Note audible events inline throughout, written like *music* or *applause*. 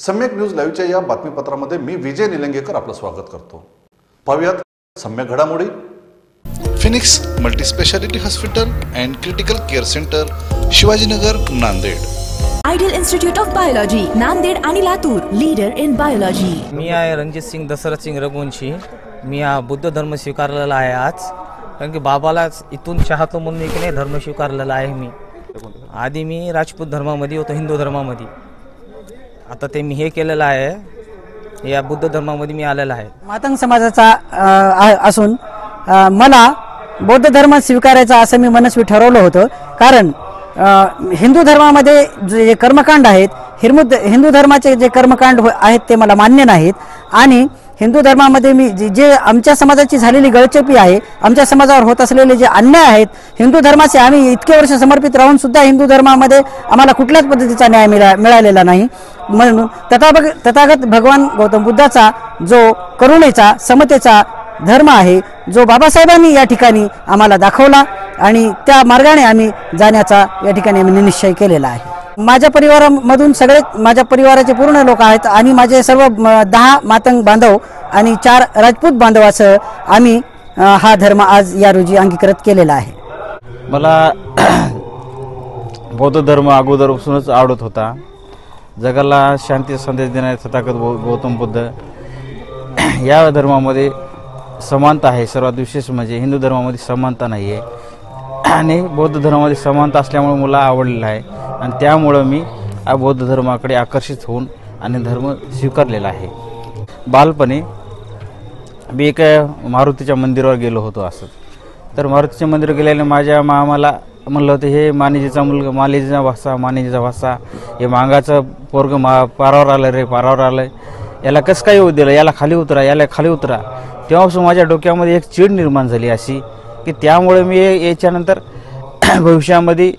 सम्यक न्यूज लाईव्हच्या या बातमीपत्रामध्ये मी विजय निलंगेकर आपलं स्वागत करतो. पाहूयात सम्यक घडामोडी. Phoenix multispeciality hospital and critical care centre Shivajinagar Nanded. Ideal institute of biology Nanded आणि लातूर लीडर इन बायोलॉजी मी आहे रणजित सिंग दशरथ सिंग रघुवंशी. मी हा बुद्ध धर्म स्वीकारलेला आहे आज. कारण की बाबालाच इथून चाहतो म्हणून एक नाही धर्म स्वीकारलेला आहे मी. आधी मी राजपूत धर्मामध्ये होतो हिंदू धर्मामध्ये. आता ते मी हे केलेलं आहे. या बुद्ध धर्मामध्ये मी आलेला आहे. मातंग समाजाचा अ, असून अ, मला बौद्ध धर्म स्वीकारायचा असं मी मनस्वी ठरवलं होतं. कारण अ, हिंदू धर्मामध्ये जे कर्मकांड आहेत हिरमु हिंदू धर्माचे जे कर्मकांड हो- आहेत ते मला मान्य नाहीत. आणि हिंदू धर्मामध्ये मी जे- जे आमच्या समाजाची झालेली गळचेपी आहे आमच्या समाजावर होत असलेले जे अन्याय आहेत हिंदू धर्माचे आम्ही इतके वर्ष समर्पित राहून सुद्धा हिंदू धर्मामध्ये आम्हाला कुठल्याच पद्धतीचा न्याय मिळा मिळालेला नाही. म्हणून तथाभग तथागत भगवान गौतम बुद्धाचा जो करुणेचा समतेचा धर्म आहे जो बाबासाहेबांनी या ठिकाणी आम्हाला दाखवला आणि त्या मार्गाने आम्ही जाण्याचा या ठिकाणी आम्ही निश्चय केलेला आहे. माझ्या परिवारामधून सगळे माझ्या परिवाराचे पूर्ण लोक आहेत आणि माझे सर्व म, दहा मातंग बांधव आणि चार राजपूत बांधवासह आम्ही हा धर्म आज या रोजी अंगीकृत केलेला आहे. मला बौद्ध धर्म अगोदरपासूनच आवडत होता. जगाला शांती संदेश देणारे तथागत गौतम बुद्ध या धर्मामध्ये समानता आहे. सर्वात विशेष म्हणजे हिंदू धर्मामध्ये समानता नाही आहे आणि बौद्ध धर्मामध्ये समानता असल्यामुळे मला आवडलेलं आहे. आणि त्यामुळं मी बौद्ध धर्माकडे आकर्षित होऊन आणि धर्म स्वीकारलेला आहे. बालपणी मी एका मारुतीच्या मंदिरावर गेलो होतो असं. तर मारुतीच्या मंदिरावर गेल्याने माझ्या मामाला म्हणलं होतं हे मानेजीचा मुलगा मालेजीचा भाषा मानेजीचा भाषा हे मांगाचं पोरग मा पारावर आलं रे पारावर आलं याला कसं काय येऊ दिलं? याला खाली उतरा याला खाली उतरा. तेव्हापासून माझ्या डोक्यामध्ये एक चीड निर्माण झाली अशी की त्यामुळे मी याच्यानंतर *clears throat* भविष्यामध्ये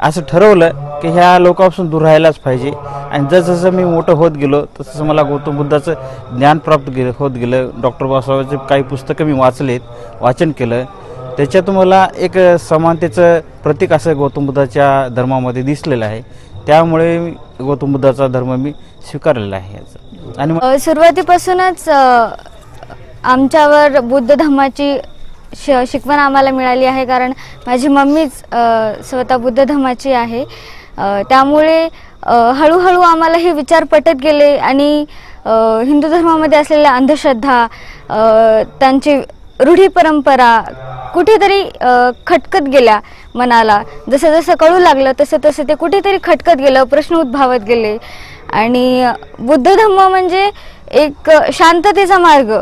असं ठरवलं की ह्या लोकांपासून दूर राहायलाच पाहिजे. आणि जसजसं मी मोठं होत गेलो तसं मला गौतम बुद्धाचं ज्ञान प्राप्त गेलं होत गेलं. डॉक्टर बाबासाहेबांचे काही पुस्तकं मी वाचलेत वाचन केलं. त्याच्यातून मला एक समानतेचं प्रतीक असं गौतम बुद्धाच्या धर्मामध्ये दिसलेलं आहे. त्यामुळे गौतम बुद्धाचा धर्म मी स्वीकारलेला आहे याचा. आणि सुरुवातीपासूनच आमच्यावर बुद्ध धर्माची श शिकवण आम्हाला मिळाली आहे कारण माझी मम्मीच स्वतः बुद्ध धर्माची आहे. त्यामुळे हळूहळू आम्हाला हे विचार पटत गेले आणि हिंदू धर्मामध्ये असलेल्या अंधश्रद्धा त्यांची रूढी परंपरा कुठेतरी खटकत गेल्या मनाला. जसं जसं कळू लागलं तसं तसं ते कुठेतरी खटकत गेलं प्रश्न उद्भावत गेले. आणि बुद्ध धम्म म्हणजे एक शांततेचा मार्ग.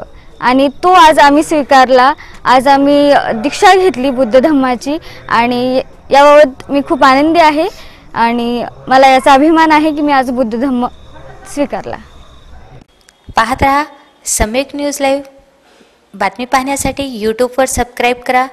आणि तो आज आम्ही स्वीकारला. आज आम्ही दीक्षा घेतली बुद्ध धम्माची आणि याबाबत मी खूप आनंदी आहे आणि मला याचा अभिमान आहे की मी आज बुद्ध धम्म स्वीकारला. पाहत राहा सम्यक न्यूज लाईव्ह. बातमी पाहण्यासाठी यूट्यूबवर सबस्क्राईब करा.